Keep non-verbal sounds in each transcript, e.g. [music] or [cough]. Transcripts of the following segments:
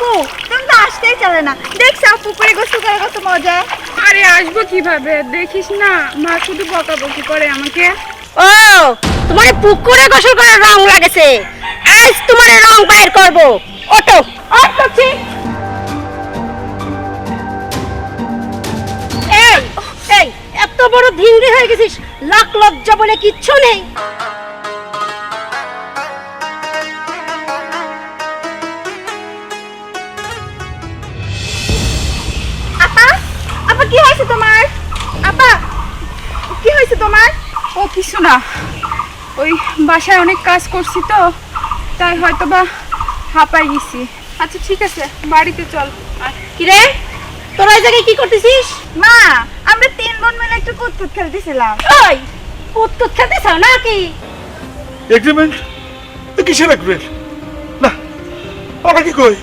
আপু তুমি তো আসতেই চলে না। দেখছ পুকুরে গোসল করে কত মজা। আরে আসব কীভাবে? দেখিস না মা শুধু বকাবকি করে আমাকে। ও তোমার পুকুরে গোসল করার রং লাগেছে। আজ তোমার রং বাইর করব। অট করছি এই এই এত বড় ধিংড়ি হয়ে গেছিস। লাখ লজ্জা বলে কিচ্ছু নেই। কি হয়েছে তোমার? আপা কি হয়েছে তোমার? ও কিছু না। ওই বাসায় অনেক কাজ করছি তো তাই হয়তো বা হাঁপাই গেছি। আচ্ছা ঠিক আছে বাড়িতে চল। কিরে? তোরা এই জায়গায় কি করতেছিস? মা আমরা তিন বোন মিলে একটু কুতকুত খেলতেছিলাম। ওই খেতে চাও নাকি? এগ্রিমেন্ট কিসের এগ্রিমেন্ট না আমরা কি কই?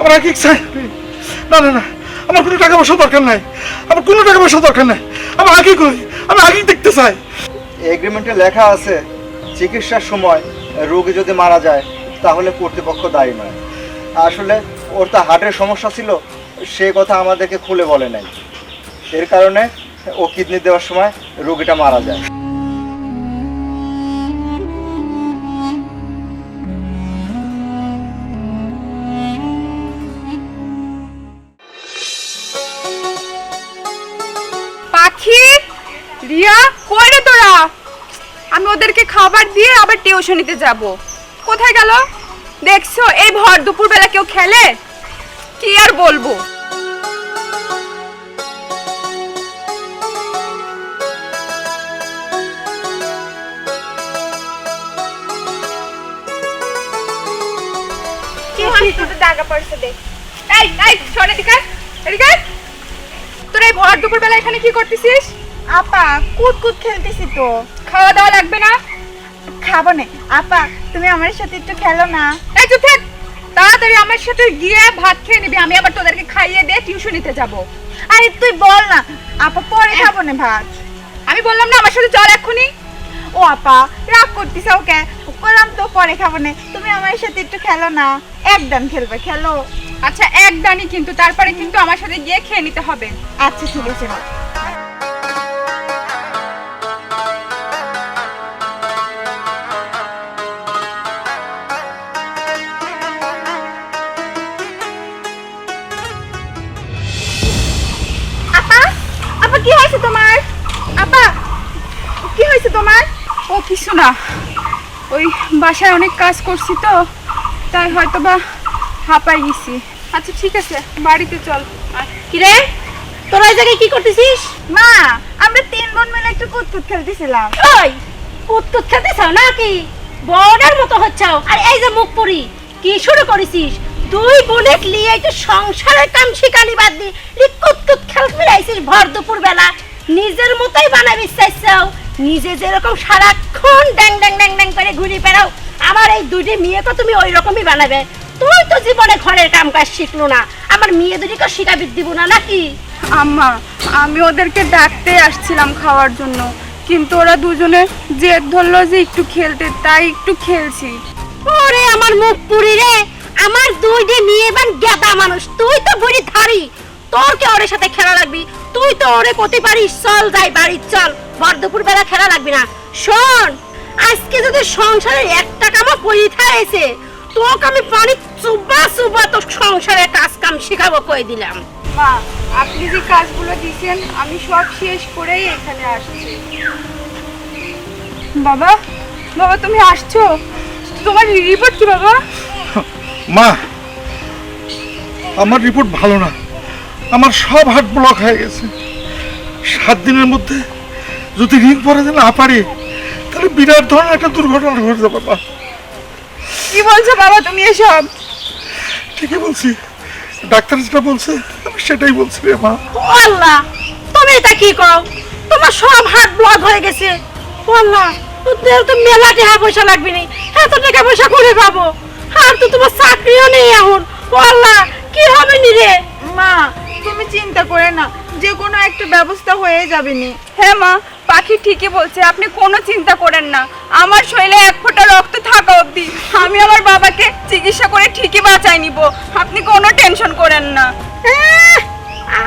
আমরা কি চাই না না না। আমার কোনো টাকা পয়সা দরকার নাই। আমার কোনো টাকা পয়সা দরকার নাই। আমি আগে কই? আমি আগেই দেখতে চাই। এগ্রিমেন্টে লেখা আছে, চিকিৎসার সময় রোগী যদি মারা যায়, তাহলে কর্তৃপক্ষ দায়ী নয়। আসলে ওর তো হার্টের সমস্যা ছিল, সে কথা আমাদেরকে খুলে বলে নাই। এর কারণে ও কিডনি দেওয়ার সময় রোগীটা মারা যায়। টিউশনিতে যাব। কোথায় গেল? দেখছ এই ভর দুপুর বেলা কেউ খেলে? কি আর বলব? টাকা পয়সা দে এই এই এদিকে আয়, এদিকে। তোরা এই ভর দুপুর বেলা এখানে কি করতেছিস? আপা কুতকুত খেলতেছি তো। খাওয়া দাওয়া লাগবে না? খাব না। আপা তুমি আমার সাথে একটু খেলো না। এই চুপ থাক। তাড়াতাড়ি আমার সাথে গিয়ে ভাত খেয়ে নিবি আমি আবার তোদেরকে খাইয়ে দিয়ে টিউশনিতে যাব। আরে তুই বল না। আপা পরে খাব না ভাত। আমি বললাম না আমার সাথে চল এক্ষুনি। ও আপা রাগ করতিস ওকে বললাম তো পরে খাব না। তুমি আমার সাথে একটু খেলো না। একদম খেলবে খেলো। আচ্ছা এক দানি কিন্তু তারপরে কিন্তু আমার সাথে গিয়ে খেয়ে নিতে হবে। আচ্ছা ঠিক আছে। হয়েছে তোমার? আপা কি হয়েছে তোমার? ও কিছু না। ওই বাসায় অনেক কাজ করছি তো তাই হয়তো বা হাঁপাই গেছি। আচ্ছা ঠিক আছে বাড়িতে চল। কিরে? তোরা এই জায়গায় কি করতেছিস? মা আমরা তিন বোন মিলে একটু কুতকুত খেলতেছিলাম। ওই খেতে চাও নাকি? বর্ডার মতো হচ্ছাও। আর এই যে মুখ পুরি কি শুরু করেছিস? দুই বোনের লিয়ে তো সংসারের কাম শিকালি বাদ দি কুত্তুত খেল ফিরাইছিস ভর দুপুর বেলা। নিজের মতোই বানাবি চাইছাও। নিজে যেরকম সারাক্ষণ ড্যাং ড্যাং ড্যাং ড্যাং করে ঘুরি বেড়াও আমার এই দুটি মেয়েকে তুমি ওই রকমই বানাবে। তুই তো জীবনে ঘরের কাম কাজ শিখলো না আমার মেয়ে দুটিকে শিখাবি দিব না নাকি? আম্মা আমি ওদেরকে ডাকতে আসছিলাম খাওয়ার জন্য কিন্তু ওরা দুজনে জেদ ধরলো যে একটু খেলতে তাই একটু খেলছি। ওরে আমার মুখ পুরি রে। আমার দুই ডে মেয়ে বান গেদা মানুষ। তুই তো বুড়ি ধারি তোর কে ওর সাথে খেলা লাগবি? তুই তো ওরে করতে পারিস। চল যাই বাড়ি, চল। ভর দুপুর বেলা খেলা লাগবি না। শোন, আজকে যদি সংসারে একটা কামও পরিথা এসে তোকে আমি পানি চুবা চুবা তো সংসারে কাজ কাম শিখাবো কই দিলাম। মা, আপনি যে কাজগুলো দিয়েছেন, আমি সব শেষ করেই এখানে আসছি। বাবা বাবা, তুমি আসছো? তোমার রিপোর্ট কি, বাবা? মা আমার রিপোর্ট ভালো না। আমার সব হার্ট ব্লক হয়ে গেছে। সাত দিনের মধ্যে যদি রিং পরে না পারি তাহলে বিরাট ধরনের একটা দুর্ঘটনা ঘটে যাবে মা। কি বলছো বাবা তুমি এসব? ঠিকই বলছি। ডাক্তার যেটা বলছে আমি সেটাই বলছি রে মা। আল্লাহ তুমি এটা কি কও? তোমার সব হাত ব্লক হয়ে গেছে। আল্লাহ তোদের তো মেলা টাকা পয়সা লাগবে নি। এত টাকা পয়সা করে পাবো? আর তো তোমার চাকরিও নেই এখন। আল্লাহ কি হবে নি রে? মা তুমি চিন্তা করে না যে কোনো একটা ব্যবস্থা হয়ে যাবে নি। হ্যাঁ মা পাখি ঠিকই বলছে আপনি কোনো চিন্তা করেন না। আমার শরীরে এক ফোঁটা রক্ত থাকা অবধি আমি আমার বাবাকে চিকিৎসা করে ঠিকই বাঁচাই নিব। আপনি কোনো টেনশন করেন না।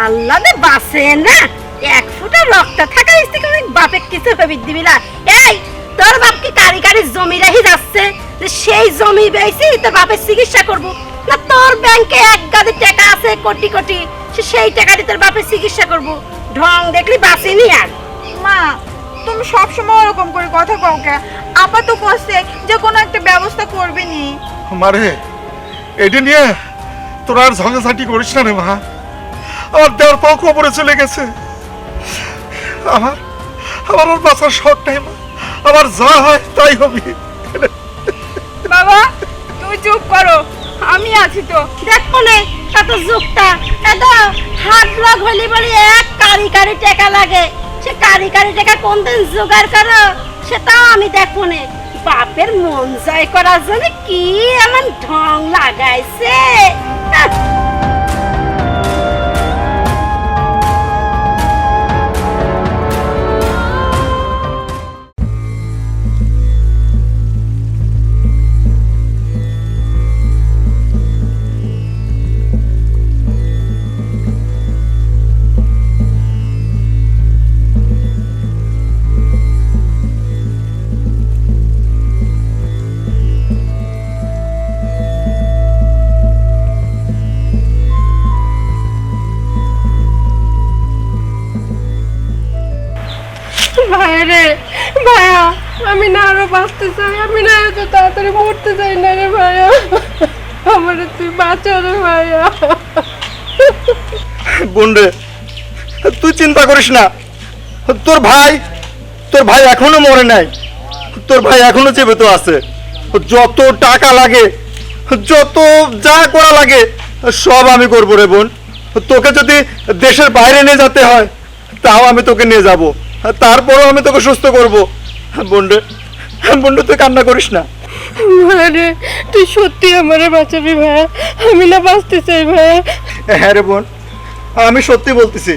আল্লাহ বাসে না। এক ফুটা রক্ত থাকা স্ত্রী অনেক বাপে কিছু ভেবে দিবি না এই তোর বাপ কি কারি কারি জমি রাহি যাচ্ছে? যে সেই জমি বেশি তোর বাপের চিকিৎসা করব। না তোর ব্যাংকে এক গাদি টাকা আছে কোটি কোটি সে সেই টাকা দিয়ে তোর বাপের চিকিৎসা করব। ঢং দেখলি বাসেনি আর। মা তুমি সবসময় ওরকম করে কথা কও কে? আপা তো কষে যে কোনো একটা ব্যবস্থা করবে নি। মারে এটা নিয়ে তোরা আর ঝগড়াঝাটি করিস না রে মা। আমার দেওয়ার পাও কবরে চলে গেছে। আমার আমার ওর বাঁচার শখ নাই মা। আমার যা হয় তাই হবে। বাবা, তুমি চুপ করো। আমি আছি তো। দেখ মনে কত যুগটা এত হাত ব্লক হলি বলি এক কারি কারি টাকা লাগে। সে কারি কারি টাকা কোন দিন জোগাড় করো, সেটাও আমি দেখো মনে বাপের মন জয় করার জন্য কি এমন ঢং লাগাইছে? বাঁচতে চাই আমি না এত তাড়াতাড়ি মরতে চাই না রে ভাইয়া। আমার তুই বাঁচা রে ভাইয়া। বোনরে তুই চিন্তা করিস না। তোর ভাই তোর ভাই এখনও মরে নাই। তোর ভাই এখনও তো আছে। যত টাকা লাগে, যত যা করা লাগে, সব আমি করব রে বোন। তোকে যদি দেশের বাইরে নিয়ে যেতে হয়, তাও আমি তোকে নিয়ে যাব। তারপরেও আমি তোকে সুস্থ করব। বোনরে বোনরে তুই কান্না করিস না। রে তুই সত্যি আমারে বাঁচাবি ভাইয়া? আমি না বাঁচতে চাই ভাইয়া। হ্যাঁ রে বোন আমি সত্যি বলতেছি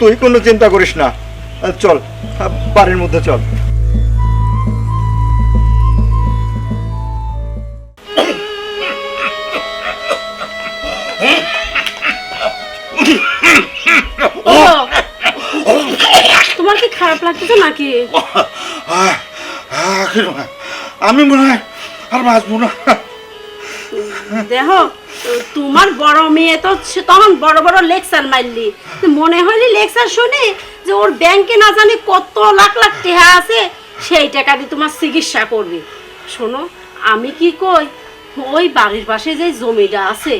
তুই কোনো চিন্তা করিস না। চল বাড়ির মধ্যে চল। তোমার কি খারাপ লাগতেছে নাকি? আমি মনে হয় আর বাঁচবো না। দেখো, তোমার বড় মেয়ে তো তখন বড় বড় লেকচার মারলি। মনে হয়নি লেকচার শুনে যে ওর ব্যাংকে না জানি কত লাখ লাখ টাকা আছে, সেই টাকা দিয়ে তোমার চিকিৎসা করবে। শোনো, আমি কি কই, ওই বাড়ির পাশে যে জমিটা আছে,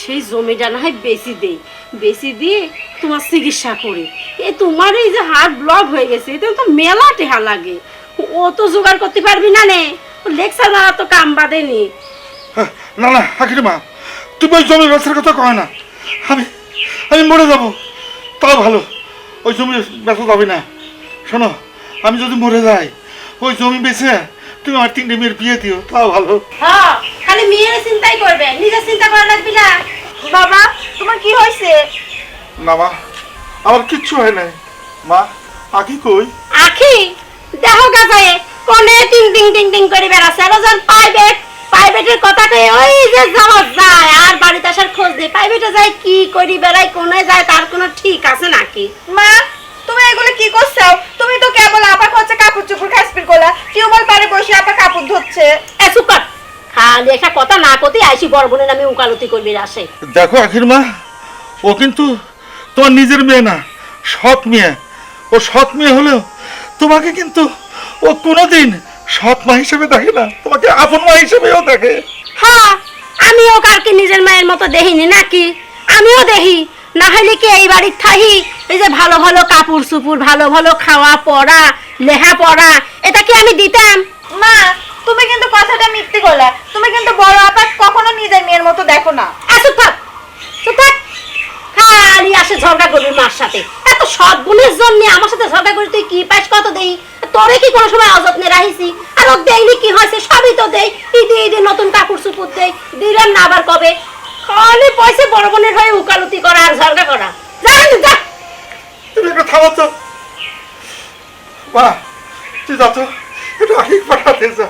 সেই জমিটা না হয় বেশি দেই। বেশি দিয়ে তোমার চিকিৎসা করি। এ তোমার এই যে হার্ট ব্লক হয়ে গেছে এটা তো মেলা টেহা লাগে। ও তো জোগাড় করতে পারবি না নে। লেকচার মারা তো কাম বাদেনি হ্যাঁ, না না হাকির মা তুমি ওই জমির ব্যবসার কথা কয় না। আমি আমি মরে যাব তাও ভালো। ওই জমি বেচা যাবে না। শোনো আমি যদি মরে যাই ওই জমি বেচে তুমি আমার তিনটে মেয়ের বিয়ে দিও তাও ভালো। হ্যাঁ খালি মেয়ের চিন্তাই করবে নিজের চিন্তা করা লাগবে না। বাবা তোমার কি হয়েছে? না মা আমার কিচ্ছু হয় নাই। মা আকি কই? আখি? দেখো গাছায় কোনে টিং টিং টিং টিং করে বেড়াচ্ছে। আর প্রাইভেট প্রাইভেটের কথা কয়ে ওই যে যাওয়া যায় আর বাড়িতে আসার খোঁজ নেই। প্রাইভেটে যায় কি করি বেড়াই কোনে যায় তার কোনো ঠিক আছে নাকি? মা তুমি এগুলো কি করছ? তুমি তো কেবল আপা হচ্ছে কাপড় চোপড় খাসপির গোলা। টিউবওয়েল পারে বসে আপা কাপড় ধুচ্ছে। এ সুকার খালি একটা কথা না করতে আইসি বড় বোনের আমি উকালতি করবি আসে দেখো আখির মা ও কিন্তু তোমার নিজের মেয়ে না সৎ মেয়ে। ও সৎ মেয়ে হলেও তোমাকে কিন্তু ও কোনোদিন সৎ মা হিসেবে দেখে না তোমাকে আপন মা হিসেবেও দেখে। হ্যাঁ আমিও কালকে নিজের মায়ের মতো দেখিনি নাকি? আমিও দেখি না হলে কি এই বাড়ির থাহি এই যে ভালো ভালো কাপড় চুপুর ভালো ভালো খাওয়া পড়া লেহা পড়া এটা কি আমি দিতাম? মা তুমি কিন্তু কথাটা মিথ্যে গলা তুমি কিন্তু বড় আপা কখনো নিজের মেয়ের মতো দেখো না। আসো থাক চুপ থাক। খালি আসে ঝগড়া করবি মার সাথে। সৎ গুণের জন্য আমার সাথে ঝগড়া করি তুই কি পাস কত দেই? তোরে কি কোনো সময় অযত্নে রাখিছি? আর ও দেইনি কি হয়েছে সবই তো দেই। ঈদে ঈদে নতুন কাপড় চুপুর দেই। দিলাম না আবার কবে? খালি পয়সা বড় বোনের হয়ে উকালতি করা আর ঝগড়া করা। যা যা। তুমি একটা থামাচ্ছ মা, তুই যা তো। একটু আগে পাঠাতে যা।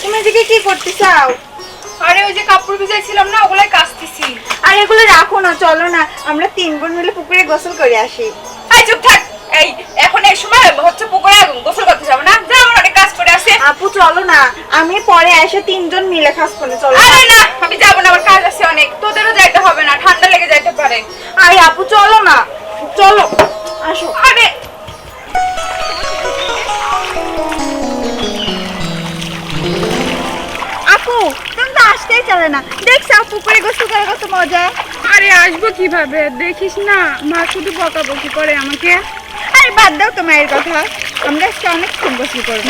তুমি এদিকে কি করতে চাও? আরে ওই যে কাপড় ভিজাইছিলাম না ওগুলাই কাচতেছি। আর এগুলো রাখো না চলো না। আমরা তিন বোন মিলে পুকুরে গোসল করে আসি। এই চুপ থাক। এই এখন এই সময় হচ্ছে পুকুরে গোসল করতে যাব না। যা আমার অনেক কাজ করে আসে আপু চলো না। আমি পরে এসে তিনজন মিলে কাজ করে চলো আরে না আমি যাব না আমার কাজ আছে অনেক। তোদেরও যাইতে হবে না ঠান্ডা লেগে যাইতে পারে। আরে আপু চলো না। চলো আসো। আরে! আসতেই চলে না। দেখছ পুকুরে গোসল করে কত মজা। আরে আসব কীভাবে? দেখিস না মা শুধু বকাবকি করে আমাকে। আরে বাদ দাও তোমার এর কথা। আমরা আজকে অনেকক্ষণ গোসল করব।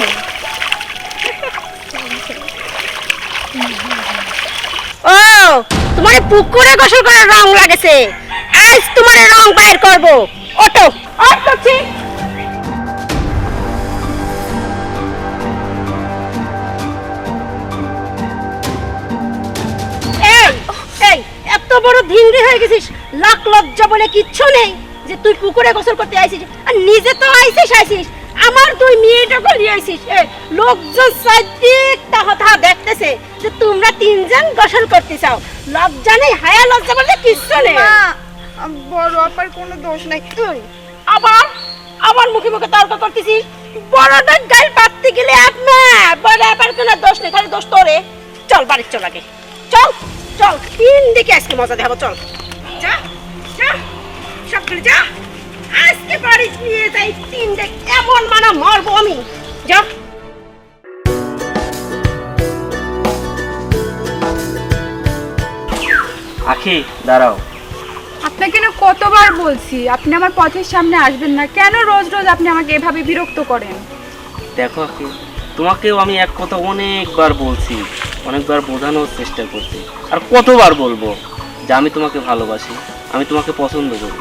ও তোমার পুকুরে গোসল করার রং লাগেছে। আজ তোমার রং বাইর করব। ওটো অটোছি এই এত বড় ধিংড়ি হয়ে গেছিস। লাখ লজ্জা বলে কিচ্ছু নেই যে তুই পুকুরে গোসল করতে আইছিস আর নিজে তো আইছিস আইছিস। আমার তুই মেয়েটাকে নিয়ে আইছিস। এ, লোকজন সাইদিক তাহতা দেখতেছে যে তোমরা তিনজন গোসল করতে চাও। লজ্জা নেই হায়া লজ্জা বলে কিচ্ছু নেই। বড় আপার কোনো দোষ নাই। তুই আবার আবার মুখে মুখে তর্ক করতেছিস? বড়দের গাল পাততে গেলে না বড় আবার কোনো দোষ নেই খালি দোষ তোরে। চল বাড়ির চল আগে। চল। চল তিন দিকে আজকে মজা দেখাবো চল। যা যা সব করে যা। আজকে বাড়ি নিয়ে যাই তিন দিক এমন মানা মারবো আমি। যা। আখি দাঁড়াও। আপনাকে না কতবার বলছি আপনি আমার পথের সামনে আসবেন না। কেন রোজ রোজ আপনি আমাকে এভাবে বিরক্ত করেন? দেখো আখি তোমাকেও আমি এক কথা অনেকবার বলছি। অনেকবার বোঝানোর চেষ্টা করছি আর কতবার বলব যে আমি তোমাকে ভালোবাসি আমি তোমাকে পছন্দ করি।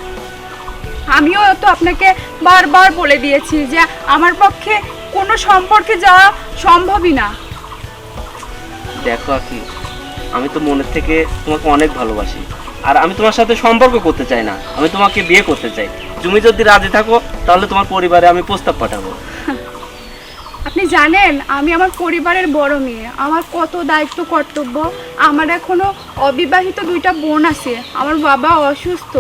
আমিও তো আপনাকে বারবার বলে দিয়েছি যে আমার পক্ষে কোনো সম্পর্কে যাওয়া সম্ভবই না। দেখো আখি আমি তো মনের থেকে তোমাকে অনেক ভালোবাসি। আর আমি তোমার সাথে সম্পর্ক করতে চাই না আমি তোমাকে বিয়ে করতে চাই। তুমি যদি রাজি থাকো তাহলে তোমার পরিবারে আমি প্রস্তাব পাঠাবো। [laughs] আপনি জানেন আমি আমার পরিবারের বড় মেয়ে। আমার কত দায়িত্ব কর্তব্য। আমার এখনও অবিবাহিত দুইটা বোন আছে। আমার বাবা অসুস্থ।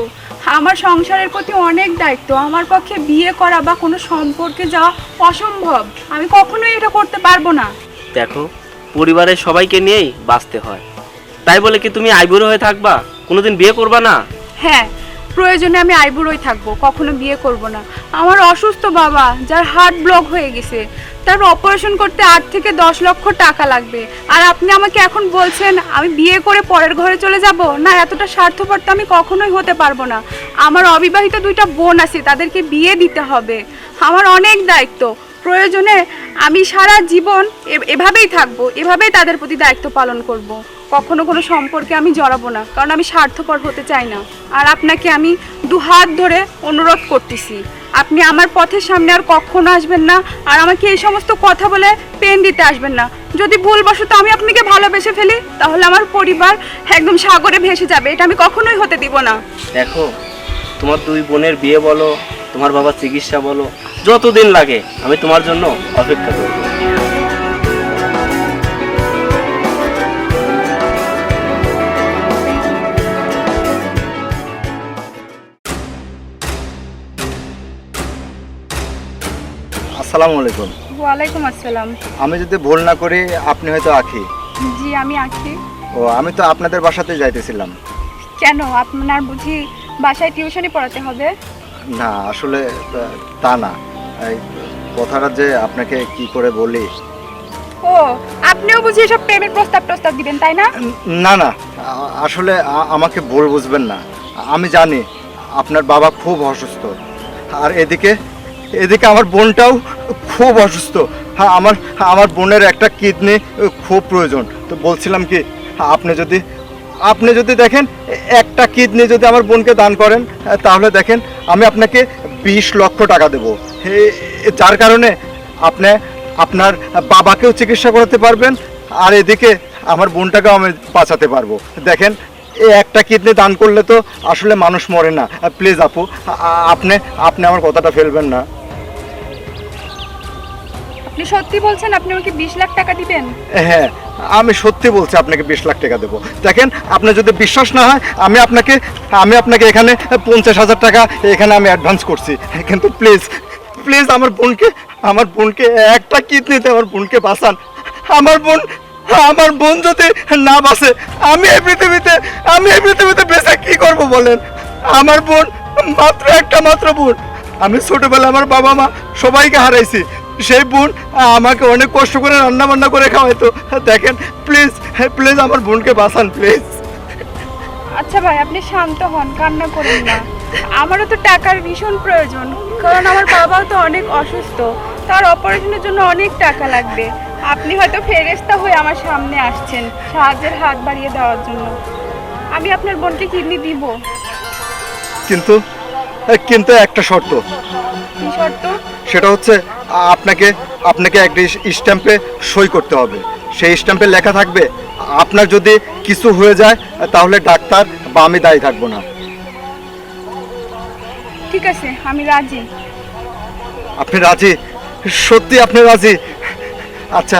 আমার সংসারের প্রতি অনেক দায়িত্ব। আমার পক্ষে বিয়ে করা বা কোনো সম্পর্কে যাওয়া অসম্ভব। আমি কখনোই এটা করতে পারব না। দেখো পরিবারের সবাইকে নিয়েই বাঁচতে হয়। তাই বলে কি তুমি আইবুড়ো হয়ে থাকবা? কোনোদিন বিয়ে করবা না? হ্যাঁ প্রয়োজনে আমি আইবুড়োই থাকব, কখনো বিয়ে করব না। আমার অসুস্থ বাবা, যার হার্ট ব্লক হয়ে গেছে। তার অপারেশন করতে আট থেকে দশ লক্ষ টাকা লাগবে। আর আপনি আমাকে এখন বলছেন, আমি বিয়ে করে পরের ঘরে চলে যাব? না, এতটা স্বার্থপর তো আমি কখনোই হতে পারব না। আমার অবিবাহিত দুইটা বোন আছে, তাদেরকে বিয়ে দিতে হবে। আমার অনেক দায়িত্ব। প্রয়োজনে আমি সারা জীবন এভাবেই থাকব, এভাবেই তাদের প্রতি দায়িত্ব পালন করব। কখনো কোনো সম্পর্কে আমি জড়াবো না, কারণ আমি স্বার্থপর হতে চাই না। আর আপনাকে আমি দু হাত ধরে অনুরোধ করতেছি, আপনি আমার পথের সামনে আর কখনো আসবেন না, আর আমাকে এই সমস্ত কথা বলে পেন দিতে আসবেন না। যদি ভুলবশত আমি আপনাকে ভালোবেসে ফেলি, তাহলে আমার পরিবার একদম সাগরে ভেসে যাবে, এটা আমি কখনোই হতে দিব না। দেখো, তোমার দুই বোনের বিয়ে বলো, তোমার বাবার চিকিৎসা বলো যতদিন লাগে আমি তোমার জন্য অপেক্ষা করব। আসসালামু আলাইকুম। ওয়ালাইকুম আসসালাম। আমি যদি ভুল না করি আপনি হয়তো আখি। জি আমি আছি ও আমি তো আপনাদের বাসাতে যাইতেছিলাম। কেন? আপনার বুঝি বাসায় টিউশনই পড়াতে হবে? না আসলে তা না। এই কথাটা যে আপনাকে কি করে বলি? ও আপনিও বুঝি এসব প্রেমের প্রস্তাব প্রস্তাব দিবেন তাই না? না না আ- আসলে আ- আমাকে ভুল বুঝবেন না। আমি জানি আপনার বাবা খুব অসুস্থ। আর এদিকে এদিকে আমার বোনটাও খুব অসুস্থ। হ্যাঁ আমার আমার বোনের একটা কিডনি খুব প্রয়োজন। তো বলছিলাম কি আপনি যদি আপনি যদি দেখেন, একটা কিডনি যদি আমার বোনকে দান করেন, তাহলে দেখেন, আমি আপনাকে বিশ লক্ষ টাকা দেব। যার কারণে আপনি আপনার বাবাকেও চিকিৎসা করাতে পারবেন, আর এদিকে আমার বোনটাকেও আমি বাঁচাতে পারব। দেখেন একটা কিডনি দান করলে তো আসলে মানুষ মরে না। প্লিজ আপু আপনি আপনি আমার কথাটা ফেলবেন না। আপনি সত্যি বলছেন আপনি আমাকে বিশ লাখ টাকা দিবেন? হ্যাঁ আমি সত্যি বলছি আপনাকে বিশ লাখ টাকা দেবো। দেখেন, আপনার যদি বিশ্বাস না হয়, আমি আপনাকে আমি আপনাকে এখানে পঞ্চাশ হাজার টাকা এখানে আমি অ্যাডভান্স করছি। কিন্তু প্লিজ প্লিজ আমার বোনকে আমার বোনকে একটা কিডনিতে আমার বোনকে বাঁচান। আমার বোন আমার বোন যদি না বাঁচে, আমি এই পৃথিবীতে, আমি এই পৃথিবীতে বেঁচে কি করব বলেন? আমার বোন মাত্র একটা মাত্র বোন। আমি ছোটবেলা আমার বাবা মা সবাইকে হারাইছি। সেই বোন আমাকে অনেক কষ্ট করে রান্না বান্না করে খাওয়াইতো। দেখেন প্লিজ প্লিজ আমার বোনকে বাঁচান প্লিজ আচ্ছা ভাই আপনি শান্ত হন কান্না করুন না। আমারও তো টাকার ভীষণ প্রয়োজন কারণ আমার বাবাও তো অনেক অসুস্থ। তার অপারেশনের জন্য অনেক টাকা লাগবে। আপনি হয়তো ফেরেস্তা হয়ে আমার সামনে আসছেন সাহায্যের হাত বাড়িয়ে দেওয়ার জন্য। আমি আপনার বোনকে কিডনি দিব। কিন্তু কিন্তু একটা শর্ত শর্ত। সেটা হচ্ছে আপনাকে আপনাকে একটা স্ট্যাম্পে সই করতে হবে। সেই স্ট্যাম্পে লেখা থাকবে আপনার যদি কিছু হয়ে যায় তাহলে ডাক্তার বা আমি দায়ী থাকব না। ঠিক আছে আমি রাজি। আপনি রাজি? সত্যি আপনি রাজি? আচ্ছা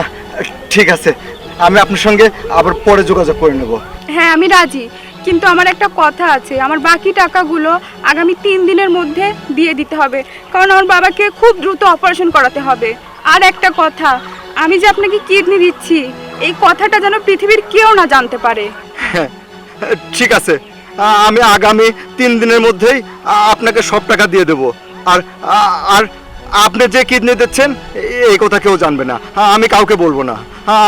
ঠিক আছে আমি আপনার সঙ্গে আবার পরে যোগাযোগ করে নেব। হ্যাঁ আমি রাজি। কিন্তু আমার একটা কথা আছে আমার বাকি টাকাগুলো আগামী তিন দিনের মধ্যে দিয়ে দিতে হবে। কারণ আমার বাবাকে খুব দ্রুত অপারেশন করাতে হবে। আর একটা কথা আমি যে আপনাকে কিডনি দিচ্ছি এই কথাটা যেন পৃথিবীর কেউ না জানতে পারে। হ্যাঁ, ঠিক আছে। আমি আগামী তিন দিনের মধ্যেই আপনাকে সব টাকা দিয়ে দেব। আর আর আপনি যে কিডনি দিচ্ছেন এই কথা কেউ জানবে না। আমি কাউকে বলব না।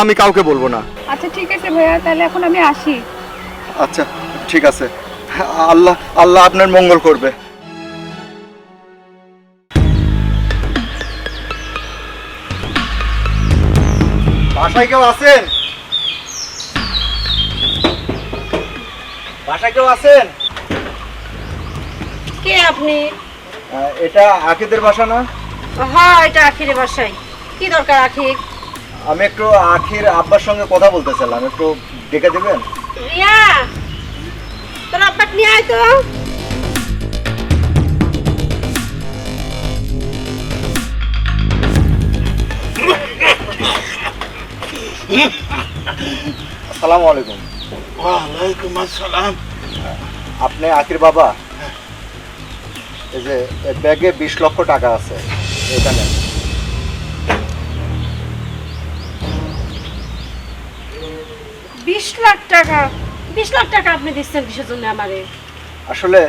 আমি কাউকে বলব না। আচ্ছা ঠিক আছে ভাইয়া তাহলে এখন আমি আসি। আচ্ছা। ঠিক আছে। আল্লাহ আল্লাহ আপনার মঙ্গল করবে। বাসায় কেউ আছেন? বাসায় কেউ আছেন? কে আপনি? এটা আকিদের বাসা না? হ্যাঁ এটা আখির বাসায়। কি দরকার আখির? আমি একটু আখির আব্বার সঙ্গে কথা বলতেছিলাম একটু ডেকে দেবেন? রিয়া! তোর আব্বাকে নিয়ে আয় তো। আসসালামু আলাইকুম। ওয়ালাইকুম আসসালাম। আপনি আকির বাবা? এই যে ব্যাগে বিশ লক্ষ টাকা আছে এখানে। বিশ লাখ টাকা? বিশ লাখ টাকা আপনি দিচ্ছেন কিসের জন্য আমারে? আসলে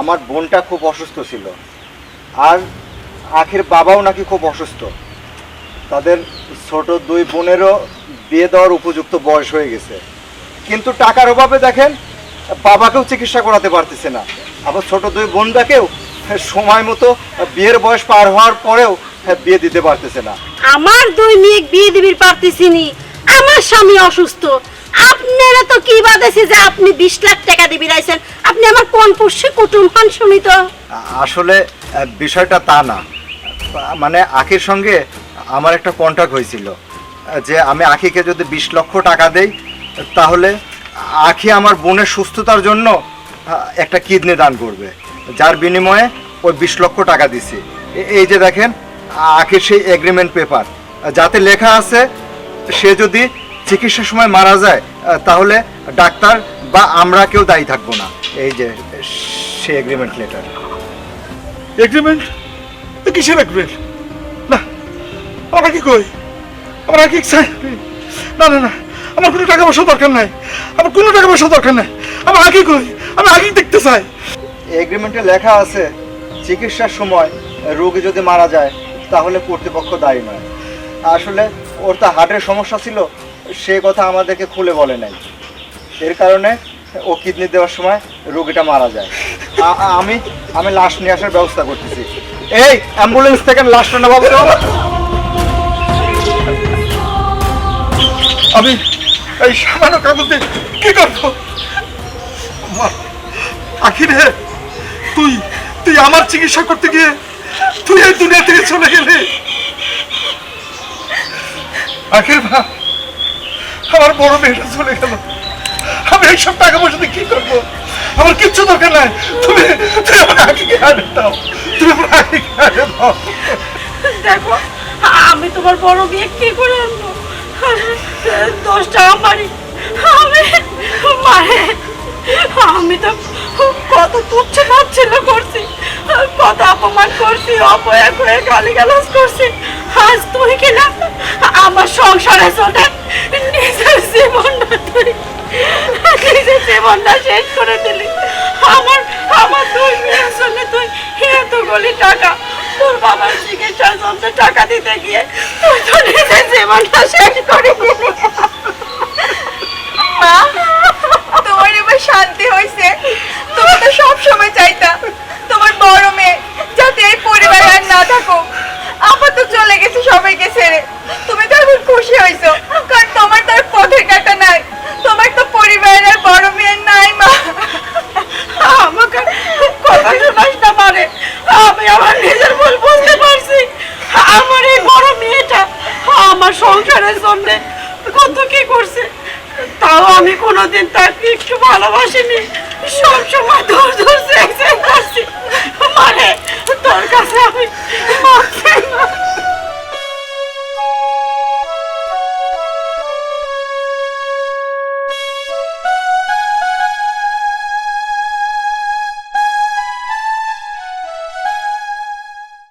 আমার বোনটা খুব অসুস্থ ছিল। আর আখির বাবাও নাকি খুব অসুস্থ। তাদের ছোট দুই বোনেরও বিয়ে দেওয়ার উপযুক্ত বয়স হয়ে গেছে। কিন্তু টাকার অভাবে দেখেন বাবাকেও চিকিৎসা করাতে পারতেছে না। আবার ছোট দুই বোনটাকেও সময় মতো বিয়ের বয়স পার হওয়ার পরেও বিয়ে দিতে পারতেছে না। আমার দুই মেয়ে বিয়ে দিবির পারতেছিনি আমার স্বামী অসুস্থ। আপনারা তো কি বাদেছে যে আপনি বিশ লাখ টাকা দিবি রাইছেন আপনি আমার কোন পুষ্যে কুটুম হন শুনি তো আসলে বিষয়টা তা না। মানে আখির সঙ্গে আমার একটা কন্ট্যাক্ট হয়েছিল, যে আমি আখিকে যদি বিশ লক্ষ টাকা দেই, তাহলে আখি আমার বোনের সুস্থতার জন্য একটা কিডনি দান করবে, যার বিনিময়ে ওই বিশ লক্ষ টাকা দিছি। এই যে দেখেন, আখির সেই এগ্রিমেন্ট পেপার যাতে লেখা আছে, সে যদি চিকিৎসার সময় মারা যায় তাহলে ডাক্তার বা আমরা কেউ দায়ী থাকব না। এই যে সে এগ্রিমেন্ট লেটার এগ্রিমেন্ট কিসের এগ্রিমেন্ট না আমরা কি কই? আমরা কি চাই? না না না আমার কোনো টাকা পয়সা দরকার নাই। আমার কোনো টাকা পয়সা দরকার নাই। আমরা আগে কই? আমি আগে দেখতে চাই। এগ্রিমেন্টে লেখা আছে চিকিৎসার সময় রোগী যদি মারা যায় তাহলে কর্তৃপক্ষ দায়ী নয়। আসলে ওর তো হার্টের সমস্যা ছিল সে কথা আমাদেরকে খুলে বলে নাই। এর কারণে ও কিডনি দেওয়ার সময় রোগীটা মারা যায়। আমি আমি লাশ নিয়ে আসার ব্যবস্থা করতেছি। এই, অ্যাম্বুলেন্স থেকে লাশটা তো আমি এই সামান্য কাগজ কি করব? মা আখি রে তুই তুই আমার চিকিৎসা করতে গিয়ে তুই এই দুনিয়া থেকে চলে গেলি। আখির মা আমার বড় মেয়েটা চলে গেল। আমি এইসব টাকা পয়সা দিয়ে কি করব? আমার কিচ্ছু দরকার নাই। তুমি তুমি আমার আখিকে আনে দাও। তুমি আমার আখিকে আনে দাও। দেখো, আমি তোমার বড় বিয়ে কি করে আনব? দোষটা আমারই। আমি মারে আমি তো কত তুচ্ছ তাচ্ছিল্য করছি। কত অপমান করছি অপয়া করে গালিগালাজ করছি। আজ তুই কিনা আমার সংসারে চলে আমার আমার তোর বাবার চিকিৎসার টাকা দিতে গিয়ে মা, তোমার এবার শান্তি হয়েছে তুমি তো সব সময় চাইতা, তোমার বড় মেয়ে যাতে এই পরিবারে আর না থাকো আপা তো চলে গেছে সবাইকে ছেড়ে। তুমি তো খুশি হয়েছো mi?